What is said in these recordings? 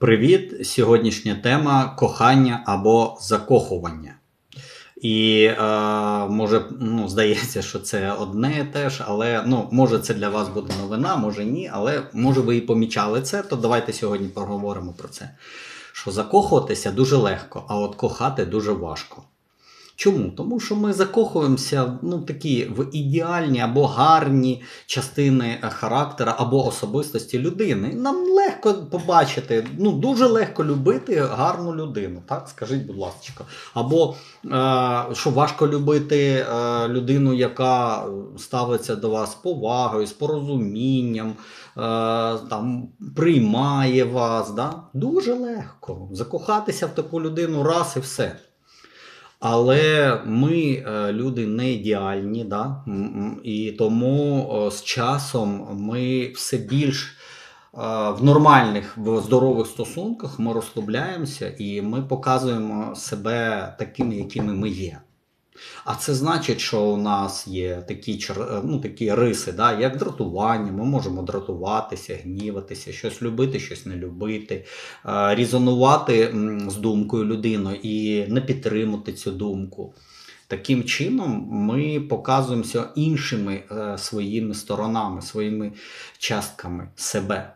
Привіт! Сьогоднішня тема кохання або закохування. І е, може, ну, здається, що це одне теж, але ну, може це для вас буде новина, може ні, але може ви і помічали це, то давайте сьогодні поговоримо про це. Що закохуватися дуже легко, а от кохати дуже важко. Чому? Тому що ми закохуємося ну, такі в ідеальні або гарні частини е, характера або особистості людини. Нам легко побачити, ну дуже легко любити гарну людину. Так, скажіть, будь ласка. Або е, що важко любити е, людину, яка ставиться до вас з повагою, з порозумінням, е, там приймає вас. Да? Дуже легко закохатися в таку людину раз і все. Але ми е, люди не ідеальні, да? І тому з часом ми все більш е, в нормальних, в здорових стосунках ми розслабляємося і ми показуємо себе такими, якими ми є. А це значить, що у нас є такі, ну, такі риси, да? як дратування. Ми можемо дратуватися, гніватися, щось любити, щось не любити, е, різонувати з думкою людини і не підтримати цю думку. Таким чином ми показуємося іншими е, своїми сторонами, своїми частками себе.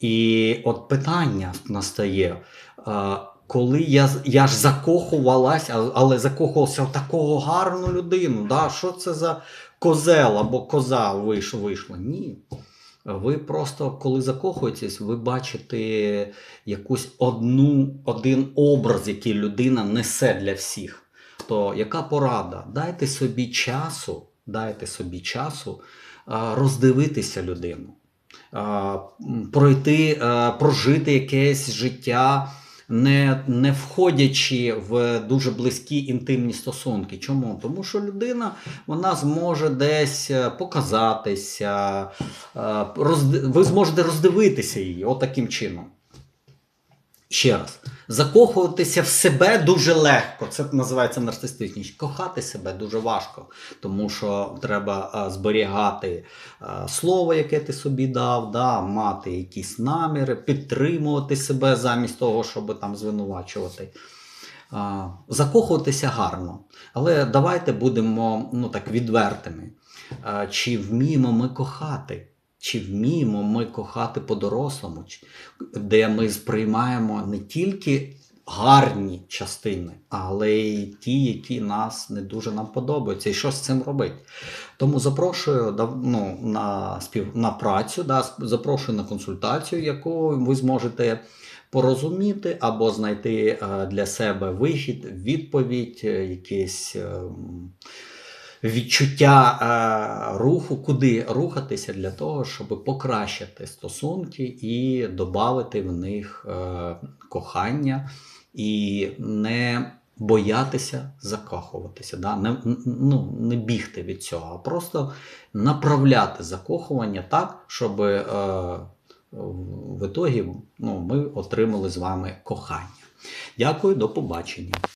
І от питання настає. Коли я, я ж закохувалась, а- але закохувався в такого гарну людину. Да? Що це за козел або коза вийш, вийшла? Ні. Ви просто, коли закохуєтесь, ви бачите якусь одну, один образ, який людина несе для всіх. То яка порада? Дайте собі часу, дайте собі часу роздивитися людину, пройти, прожити якесь життя, не, не входячи в дуже близькі інтимні стосунки. Чому? Тому що людина вона зможе десь е, показатися, роз... ви зможете роздивитися її отаким чином. Ще раз, закохуватися в себе дуже легко. Це називається нарцистичність. Кохати себе дуже важко, тому що треба е, зберігати е, слово, яке ти собі дав, да, мати якісь наміри, підтримувати себе замість того, щоб там звинувачувати. Закохуватися гарно. Але давайте будемо ну, так, відвертими. Чи вміємо ми кохати? Чи вміємо ми кохати по-дорослому, де ми сприймаємо не тільки гарні частини, але й ті, які нас не дуже нам подобаються, і що з цим робити. Тому запрошую ну, на, спів, на працю, да, запрошую на консультацію, яку ви зможете порозуміти або знайти е, для себе вихід, відповідь, е, якесь. е, м, Відчуття е, руху, куди рухатися для того, щоб покращити стосунки і додати в них е, кохання і не боятися закохуватися, да? не, ну, не бігти від цього, а просто направляти закохування так, щоб е, в ітогі ну, ми отримали з вами кохання. Дякую, до побачення.